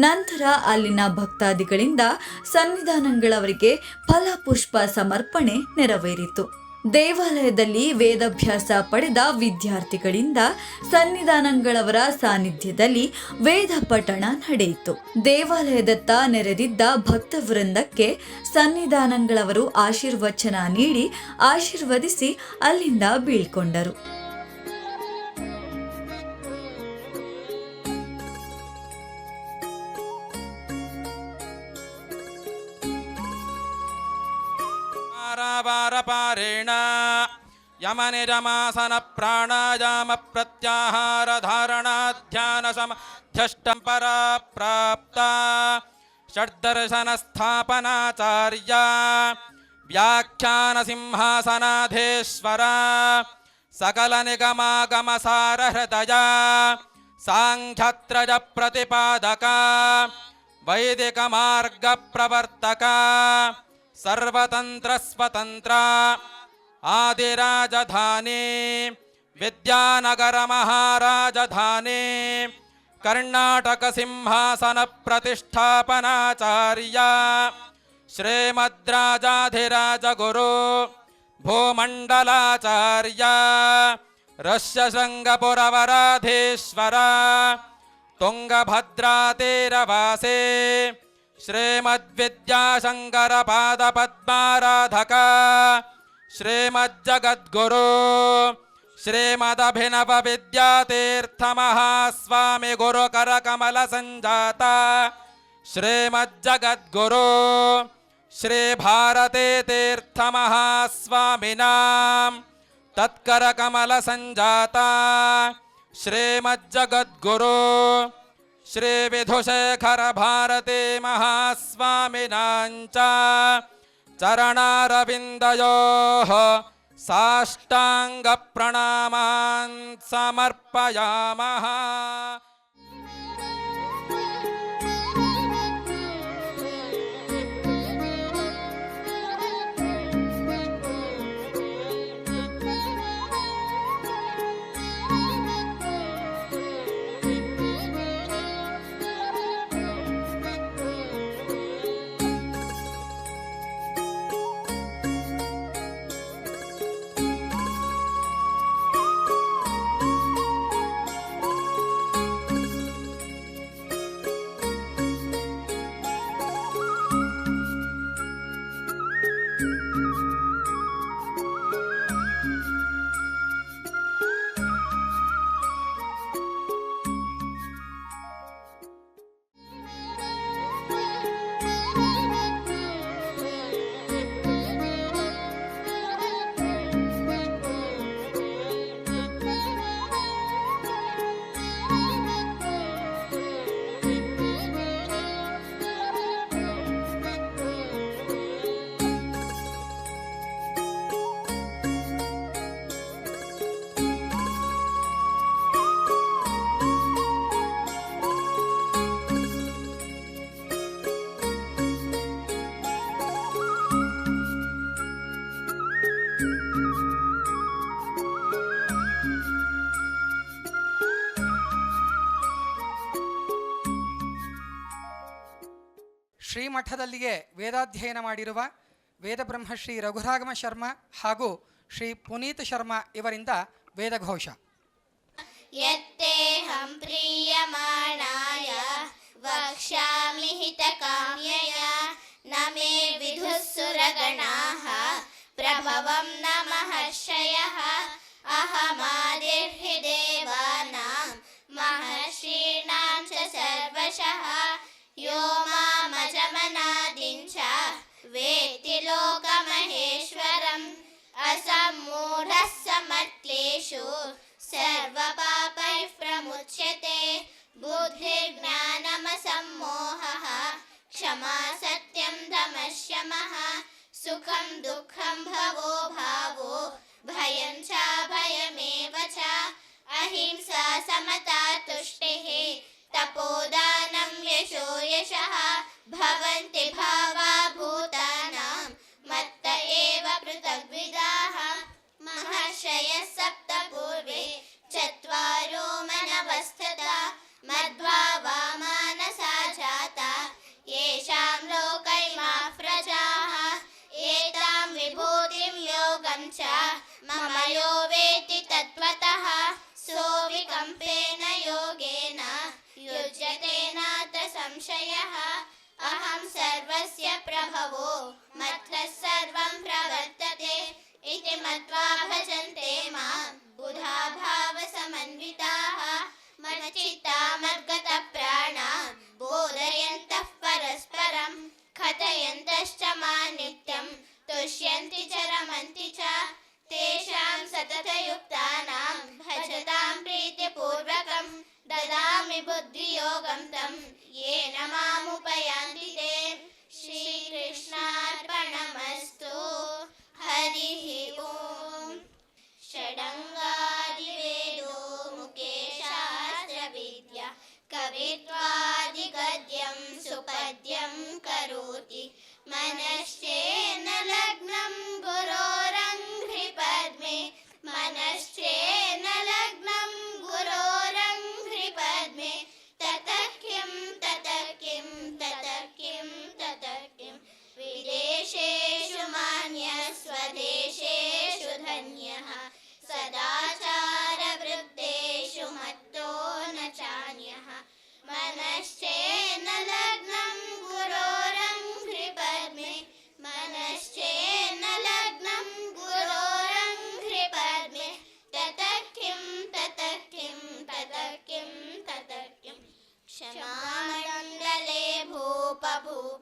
ನಂತರ ಅಲ್ಲಿನ ಭಕ್ತಾದಿಗಳಿಂದ ಸನ್ನಿಧಾನಗಳವರಿಗೆ ಫಲಪುಷ್ಪ ಸಮರ್ಪಣೆ ನೆರವೇರಿತು. ದೇವಾಲಯದಲ್ಲಿ ವೇದಾಭ್ಯಾಸ ಪಡೆದ ವಿದ್ಯಾರ್ಥಿಗಳಿಂದ ಸನ್ನಿಧಾನಗಳವರ ಸಾನ್ನಿಧ್ಯದಲ್ಲಿ ವೇದ ಪಠಣ ನಡೆಯಿತು. ದೇವಾಲಯದತ್ತ ನೆರೆದಿದ್ದ ಭಕ್ತವೃಂದಕ್ಕೆ ಸನ್ನಿಧಾನಗಳವರು ಆಶೀರ್ವಚನ ನೀಡಿ ಆಶೀರ್ವದಿಸಿ ಅಲ್ಲಿಂದ ಬೀಳ್ಕೊಂಡರು. ಪಾರೇಣ ಯಮನಿಜಮಾಸನ ಪ್ರಾಣಾಯಾಮ ಪ್ರತ್ಯಾಹಾರ ಧಾರಣಾ ಧ್ಯಾನ ಸಮಧ್ಯಷ್ಟಂ ಪರ ಪ್ರಾಪ್ತ ಷಡ್ದರ್ಶನ ಸ್ಥಾಪನಾಚಾರ್ಯ ವ್ಯಾಖ್ಯಾನ ಸಿಂಹಾಸನಾಧೇಶ್ವರ ಸಕಲ ನಿಗಮಾಗಮ ಸಾರ ಹೃದಯ ಸಾಂಖ್ಯತ್ರಜ ಪ್ರತಿಪಾದಕ श्रीमद्विद्याशङ्करपादपद्माराधक श्रीमज्जगद्गुरु श्रीमदभिनवविद्यातीर्थमहास्वामि गुरुकरकमलसञ्जाता श्रीमज्जगद्गुरु श्रीभारते तीर्थमहास्वामिनां तत्करकमलसञ्जाता श्रीमज्जगद्गुरु श्रीविधुशेखरभारती महास्वामिनाञ्च चरणारविन्दयोः साष्टाङ्गप्रणामान् समर्पयामः ಶ್ರೀಮಠದಲ್ಲಿಯೇ ವೇದಾಧ್ಯಯನ ಮಾಡಿರುವ ವೇದಬ್ರಹ್ಮ ಶ್ರೀ ರಘುರಾಗಮ ಶರ್ಮ ಹಾಗೂ ಶ್ರೀ ಪುನೀತ್ ಶರ್ಮ ಇವರಿಂದ ವೇದಘೋಷ. ಯತ್ತೇಹಂ ಪ್ರೀಯಮಾಣಾಯ ವಕ್ಷ್ಯಾಮಿಹಿತಕಾಮ್ಯಯ ನಮೇ ವಿಧುಸುರಗಣಾಃ ಪ್ರಭವಂ ನ ಮಹರ್ಷಯಃ ಅಹಮಾದಿರ್ಹಿ ದೇವಾನಾಂ, ಮಹರ್ಷೀಣಾಂ ಚ ಸರ್ವಶಃ ಯೋ वेत्ति लोकमहेश्वरम् असम्मूढः समर्थ्येषु सर्वपापैः प्रमुच्यते बुद्धिर्ज्ञानमसम्मोहः क्षमा सत्यं दमशमः सुखं दुःखं भवो भावो भयं च भयमेव च अहिंसा समता तुष्टिः तपोदानं यशो यशः भवन्ति भावा योगेन। युज्यते नात्र संशयः। अहं सर्वस्य प्रभवो। मत्तः सर्वं प्रवर्तते। इति मत्वा भजन्ते मां। बुधा भावसमन्विताः मनचित्ता मद्गतप्राणा। बोधयन्तः परस्परं। कथयन्तश्च मा नित्यं तुष्यन्ति च रमन्ति च। तेषां सततयुक्तानां Dios. Babu.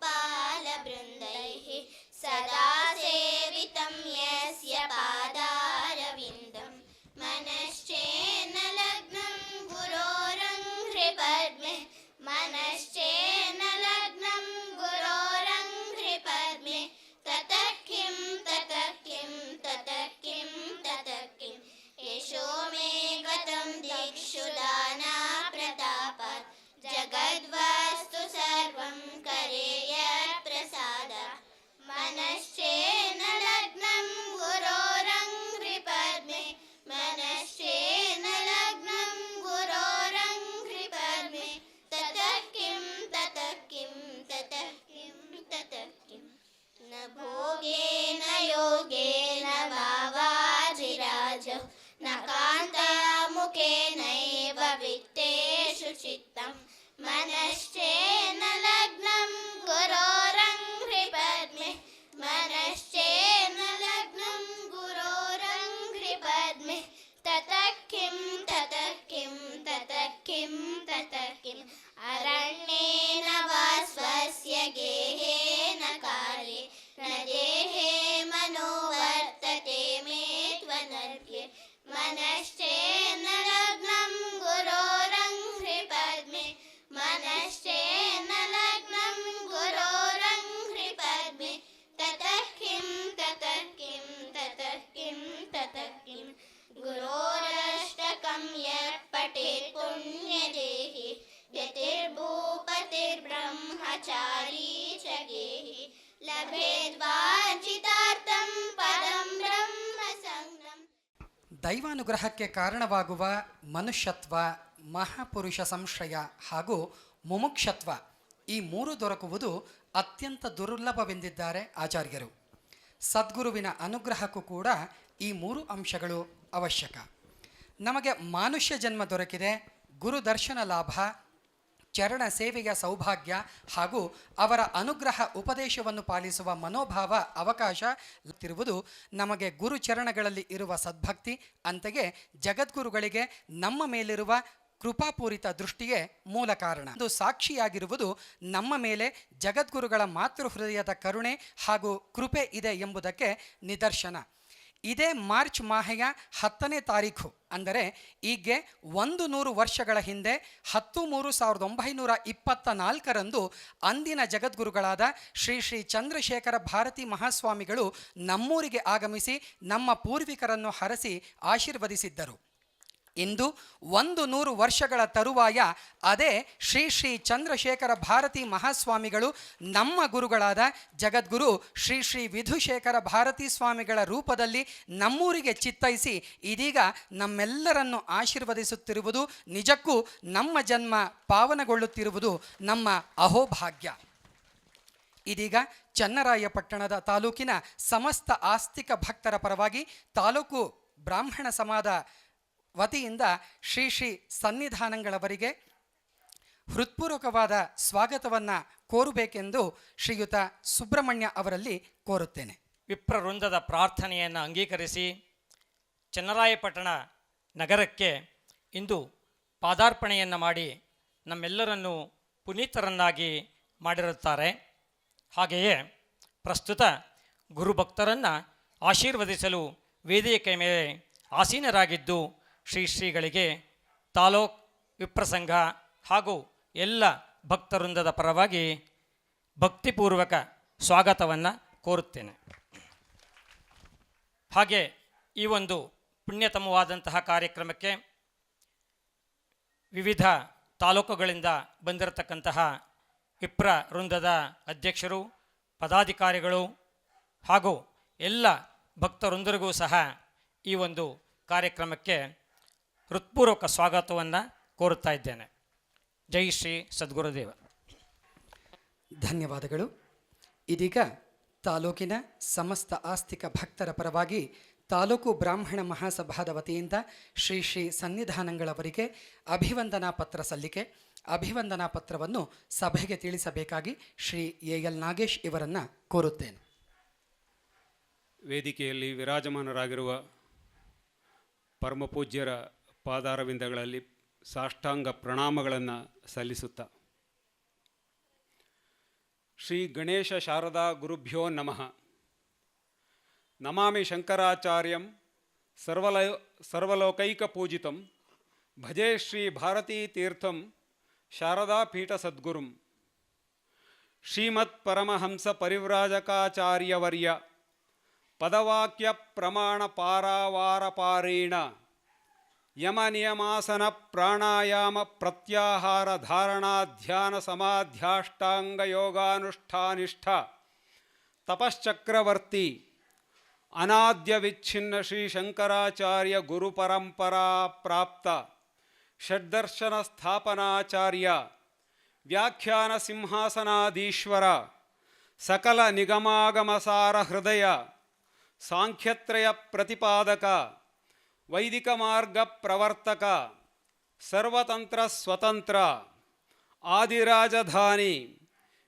Kim. ದೈವಾನುಗ್ರಹಕ್ಕೆ ಕಾರಣವಾಗುವ ಮನುಷ್ಯತ್ವ, ಮಹಾಪುರುಷ ಸಂಶ್ರಯ ಹಾಗೂ ಮುಮುಕ್ಷತ್ವ ಈ ಮೂರು ದೊರಕುವುದು ಅತ್ಯಂತ ದುರ್ಲಭವೆಂದಿದ್ದಾರೆ ಆಚಾರ್ಯರು. ಸದ್ಗುರುವಿನ ಅನುಗ್ರಹಕ್ಕೂ ಕೂಡ ಈ ಮೂರು ಅಂಶಗಳು ಅವಶ್ಯಕ. ನಮಗೆ ಮಾನುಷ್ಯ ಜನ್ಮ ದೊರಕಿದೆ ಗುರು ದರ್ಶನ ಲಾಭ ಚರಣ ಸೇವೆಯ ಸೌಭಾಗ್ಯ ಹಾಗೂ ಅವರ ಅನುಗ್ರಹ ಉಪದೇಶವನ್ನು ಪಾಲಿಸುವ ಮನೋಭಾವ ಅವಕಾಶ ತಿರುವುದು ನಮಗೆ ಗುರು ಚರಣಗಳಲ್ಲಿ ಇರುವ ಸದ್ಭಕ್ತಿ. ಅಂತೆಯೇ ಜಗದ್ಗುರುಗಳಿಗೆ ನಮ್ಮ ಮೇಲಿರುವ ಕೃಪಾಪೂರಿತ ದೃಷ್ಟಿಯೇ ಮೂಲ ಕಾರಣ. ಅದು ಸಾಕ್ಷಿಯಾಗಿರುವುದು ನಮ್ಮ ಮೇಲೆ ಜಗದ್ಗುರುಗಳ ಮಾತೃ ಹೃದಯದ ಕರುಣೆ ಹಾಗೂ ಕೃಪೆ ಇದೆ ಎಂಬುದಕ್ಕೆ ನಿದರ್ಶನ. ಇದೇ ಮಾರ್ಚ್ ಮಾಹೆಯ ಹತ್ತನೇ ತಾರೀಖು. ಅಂದರೆ ಈಗ್ಗೆ ಒಂದು ನೂರು ವರ್ಷಗಳ ಹಿಂದೆ ಹತ್ತು ಮೂರು ಸಾವಿರದ ಒಂಬೈನೂರ ಇಪ್ಪತ್ತ ನಾಲ್ಕರಂದು ಅಂದಿನ ಜಗದ್ಗುರುಗಳಾದ ಶ್ರೀ ಶ್ರೀ ಚಂದ್ರಶೇಖರ ಭಾರತಿ ಮಹಾಸ್ವಾಮಿಗಳು ನಮ್ಮೂರಿಗೆ ಆಗಮಿಸಿ ನಮ್ಮ ಪೂರ್ವಿಕರನ್ನು ಹರಸಿ ಆಶೀರ್ವದಿಸಿದ್ದರು. ಇಂದು ಒಂದು ನೂರು ವರ್ಷಗಳ ತರುವಾಯ ಅದೇ ಶ್ರೀ ಶ್ರೀ ಚಂದ್ರಶೇಖರ ಭಾರತಿ ಮಹಾಸ್ವಾಮಿಗಳು ನಮ್ಮ ಗುರುಗಳಾದ ಜಗದ್ಗುರು ಶ್ರೀ ಶ್ರೀ ವಿಧುಶೇಖರ ಭಾರತಿ ಸ್ವಾಮಿಗಳ ರೂಪದಲ್ಲಿ ನಮ್ಮೂರಿಗೆ ಚಿತ್ತೈಸಿ ಇದೀಗ ನಮ್ಮೆಲ್ಲರನ್ನು ಆಶೀರ್ವದಿಸುತ್ತಿರುವುದು ನಿಜಕ್ಕೂ ನಮ್ಮ ಜನ್ಮ ಪಾವನಗೊಳ್ಳುತ್ತಿರುವುದು ನಮ್ಮ ಅಹೋಭಾಗ್ಯ. ಇದೀಗ ಚನ್ನರಾಯಪಟ್ಟಣದ ತಾಲೂಕಿನ ಸಮಸ್ತ ಆಸ್ತಿಕ ಭಕ್ತರ ಪರವಾಗಿ ತಾಲೂಕು ಬ್ರಾಹ್ಮಣ ಸಮಾಜದ ವತಿಯಿಂದ ಶ್ರೀ ಶ್ರೀ ಸನ್ನಿಧಾನಗಳವರಿಗೆ ಹೃತ್ಪೂರ್ವಕವಾದ ಸ್ವಾಗತವನ್ನು ಕೋರಬೇಕೆಂದು ಶ್ರೀಯುತ ಸುಬ್ರಹ್ಮಣ್ಯ ಅವರಲ್ಲಿ ಕೋರುತ್ತೇನೆ. ವಿಪ್ರವೃಂದದ ಪ್ರಾರ್ಥನೆಯನ್ನು ಅಂಗೀಕರಿಸಿ ಚನ್ನರಾಯಪಟ್ಟಣ ನಗರಕ್ಕೆ ಇಂದು ಪಾದಾರ್ಪಣೆಯನ್ನು ಮಾಡಿ ನಮ್ಮೆಲ್ಲರನ್ನು ಪುನೀತರನ್ನಾಗಿ ಮಾಡಿರುತ್ತಾರೆ. ಹಾಗೆಯೇ ಪ್ರಸ್ತುತ ಗುರುಭಕ್ತರನ್ನು ಆಶೀರ್ವದಿಸಲು ವೇದಿಕೆ ಮೇಲೆ ಆಸೀನರಾಗಿದ್ದು ಶ್ರೀ ಶ್ರೀಗಳಿಗೆ ತಾಲೂಕ್ ವಿಪ್ರಸಂಘ ಹಾಗೂ ಎಲ್ಲ ಭಕ್ತವೃಂದದ ಪರವಾಗಿ ಭಕ್ತಿಪೂರ್ವಕ ಸ್ವಾಗತವನ್ನು ಕೋರುತ್ತೇನೆ. ಹಾಗೆ ಈ ಒಂದು ಪುಣ್ಯತಮವಾದಂತಹ ಕಾರ್ಯಕ್ರಮಕ್ಕೆ ವಿವಿಧ ತಾಲೂಕುಗಳಿಂದ ಬಂದಿರತಕ್ಕಂತಹ ವಿಪ್ರ ವೃಂದದ ಅಧ್ಯಕ್ಷರು, ಪದಾಧಿಕಾರಿಗಳು ಹಾಗೂ ಎಲ್ಲ ಭಕ್ತವೃಂದರಿಗೂ ಸಹ ಈ ಒಂದು ಕಾರ್ಯಕ್ರಮಕ್ಕೆ ಹೃತ್ಪೂರ್ವಕ ಸ್ವಾಗತವನ್ನು ಕೋರುತ್ತಾ ಇದ್ದೇನೆ. ಜೈ ಶ್ರೀ ಸದ್ಗುರುದೇವ. ಧನ್ಯವಾದಗಳು. ಇದೀಗ ತಾಲೂಕಿನ ಸಮಸ್ತ ಆಸ್ತಿಕ ಭಕ್ತರ ಪರವಾಗಿ ತಾಲೂಕು ಬ್ರಾಹ್ಮಣ ಮಹಾಸಭಾದ ವತಿಯಿಂದ ಶ್ರೀ ಶ್ರೀ ಸನ್ನಿಧಾನಗಳವರಿಗೆ ಅಭಿವಂದನಾ ಪತ್ರ ಸಲ್ಲಿಕೆ ಅಭಿವಂದನಾ ಪತ್ರವನ್ನು ಸಭೆಗೆ ತಿಳಿಸಬೇಕಾಗಿ ಶ್ರೀ ಎ ಎಲ್ ನಾಗೇಶ್ ಇವರನ್ನು ಕೋರುತ್ತೇನೆ. ವೇದಿಕೆಯಲ್ಲಿ ವಿರಾಜಮಾನರಾಗಿರುವ ಪರಮಪೂಜ್ಯರ ಪಾದಾರವಿಂದಗಳಲ್ಲಿ ಸಾಷ್ಟಾಂಗ ಪ್ರಣಾಮಗಳನ್ನು ಸಲ್ಲಿಸುತ್ತಾ. ಶ್ರೀ ಗಣೇಶ ಶಾರದಾ ಗುರುಭ್ಯೋ ನಮಃ. ನಮಾಮಿ ಶಂಕರಾಚಾರ್ಯಂ ಸರ್ವಲ ಸರ್ವಲೋಕೈಕ ಪೂಜಿತಂ, ಭಜೆ ಶ್ರೀ ಭಾರತೀ ತೀರ್ಥಂ ಶಾರದಾ ಪೀಠ ಸದ್ಗುರುಂ. ಶ್ರೀಮತ್ ಪರಮಹಂಸ ಪರಿವ್ರಾಜಕಾಚಾರ್ಯವರ್ಯ ಪದವಾಕ್ಯ ಪ್ರಮಾಣ ಪಾರಾವಾರಪಾರೇಣ ಯಮ ನಿಯಮಾಸನ ಪ್ರಾಣಾಯಾಮ ಪ್ರತ್ಯಾಹಾರ ಧಾರಣಾ ಧ್ಯಾನ ಸಮಾಧ್ಯಾಷ್ಟಾಂಗ ಯೋಗಾನುಷ್ಠಾನಿಷ್ಠ. ತಪಶ್ಚಕ್ರವರ್ತಿ, ಅನಾದ್ಯ ವಿಚ್ಛಿನ್ನ ಶ್ರೀ ಶಂಕರಾಚಾರ್ಯ ಗುರುಪರಂಪರಾ ಪ್ರಾಪ್ತ. ಷಡ್ದರ್ಶನ ಸ್ಥಾಪನಾಚಾರ್ಯ, ವ್ಯಾಖ್ಯಾನ ಸಿಂಹಾಸನಾಧೀಶ್ವರ, ಸಕಲ ನಿಗಮಾಗಮಸಾರ ಹೃದಯ, ಸಾಂಖ್ಯತ್ರಯ ಪ್ರತಿಪಾದಕ ವೈದಿಕ ಮಾರ್ಗ ಪ್ರವರ್ತಕ ಸರ್ವತಂತ್ರ ಸ್ವತಂತ್ರ ಆದಿರಾಜಧಾನಿ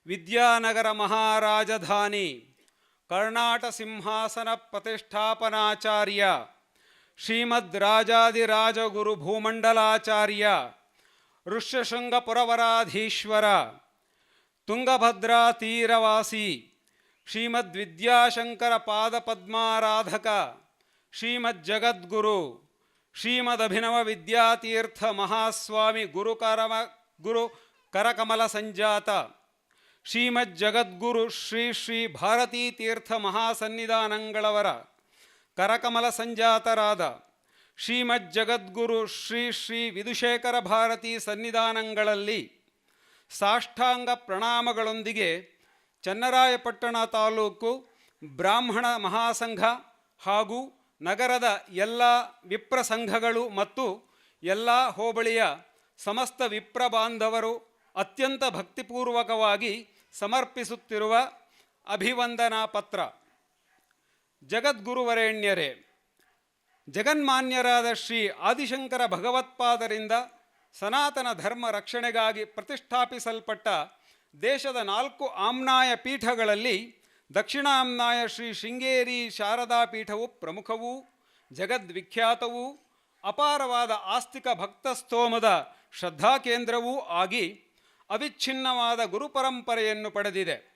ವಿದ್ಯಾನಗರ ಮಹಾರಾಜಧಾನಿ ಕರ್ನಾಟ ಸಿಂಹಾಸನ ಪ್ರತಿಷ್ಠಾಪನಾಚಾರ್ಯ ಶ್ರೀಮದ್ ರಾಜಾದಿರಾಜಗುರು ಭೂಮಂಡಲಾಚಾರ್ಯ ಋಷ್ಯಶೃಂಗಪುರವರಾಧೀಶ್ವರ ತುಂಗಭದ್ರಾ ತೀರವಾಸಿ ಶ್ರೀಮದ್ ವಿದ್ಯಾಶಂಕರ ಪಾದಪದ್ಮಾರಾಧಕ ಶ್ರೀಮದ್ ಜಗದ್ಗುರು ಶ್ರೀಮದ್ ಅಭಿನವ ವಿದ್ಯಾತೀರ್ಥ ಮಹಾಸ್ವಾಮಿ ಗುರುಕರಮ ಗುರು ಕರಕಮಲ ಸಂಜಾತ ಶ್ರೀಮದ್ ಜಗದ್ಗುರು ಶ್ರೀ ಶ್ರೀ ಭಾರತೀ ತೀರ್ಥ ಮಹಾಸನ್ನಿಧಾನಂಗಳವರ ಕರಕಮಲ ಸಂಜಾತರಾದ ಶ್ರೀಮದ್ ಜಗದ್ಗುರು ಶ್ರೀ ಶ್ರೀ ವಿದುಶೇಖರ ಭಾರತೀ ಸನ್ನಿಧಾನಗಳಲ್ಲಿ ಸಾಷ್ಟಾಂಗ ಪ್ರಣಾಮಗಳೊಂದಿಗೆ ಚನ್ನರಾಯಪಟ್ಟಣ ತಾಲೂಕು ಬ್ರಾಹ್ಮಣ ಮಹಾಸಂಘ ಹಾಗೂ ನಗರದ ಎಲ್ಲ ವಿಪ್ರ ಸಂಘಗಳು ಮತ್ತು ಎಲ್ಲ ಹೋಬಳಿಯ ಸಮಸ್ತ ವಿಪ್ರ ಬಾಂಧವರು ಅತ್ಯಂತ ಭಕ್ತಿಪೂರ್ವಕವಾಗಿ ಸಮರ್ಪಿಸುತ್ತಿರುವ ಅಭಿವಂದನಾ ಪತ್ರ. ಜಗದ್ಗುರುವರೆಣ್ಯರೇ, ಜಗನ್ಮಾನ್ಯರಾದ ಶ್ರೀ ಆದಿಶಂಕರ ಭಗವತ್ಪಾದರಿಂದ ಸನಾತನ ಧರ್ಮ ರಕ್ಷಣೆಗಾಗಿ ಪ್ರತಿಷ್ಠಾಪಿಸಲ್ಪಟ್ಟ ದೇಶದ ನಾಲ್ಕು ಆಮ್ನಾಯ ಪೀಠಗಳಲ್ಲಿ ದಕ್ಷಿಣಾಮ್ನಾಯ ಶ್ರೀ ಶೃಂಗೇರಿ ಶಾರದಾ ಪೀಠವು ಪ್ರಮುಖವೂ, ಜಗದ್ವಿಖ್ಯಾತವೂ, ಅಪಾರವಾದ ಆಸ್ತಿಕ ಭಕ್ತಸ್ತೋಮದ ಶ್ರದ್ಧಾಕೇಂದ್ರವೂ ಆಗಿ ಅವಿಚ್ಛಿನ್ನವಾದ ಗುರುಪರಂಪರೆಯನ್ನು ಪಡೆದಿದೆ.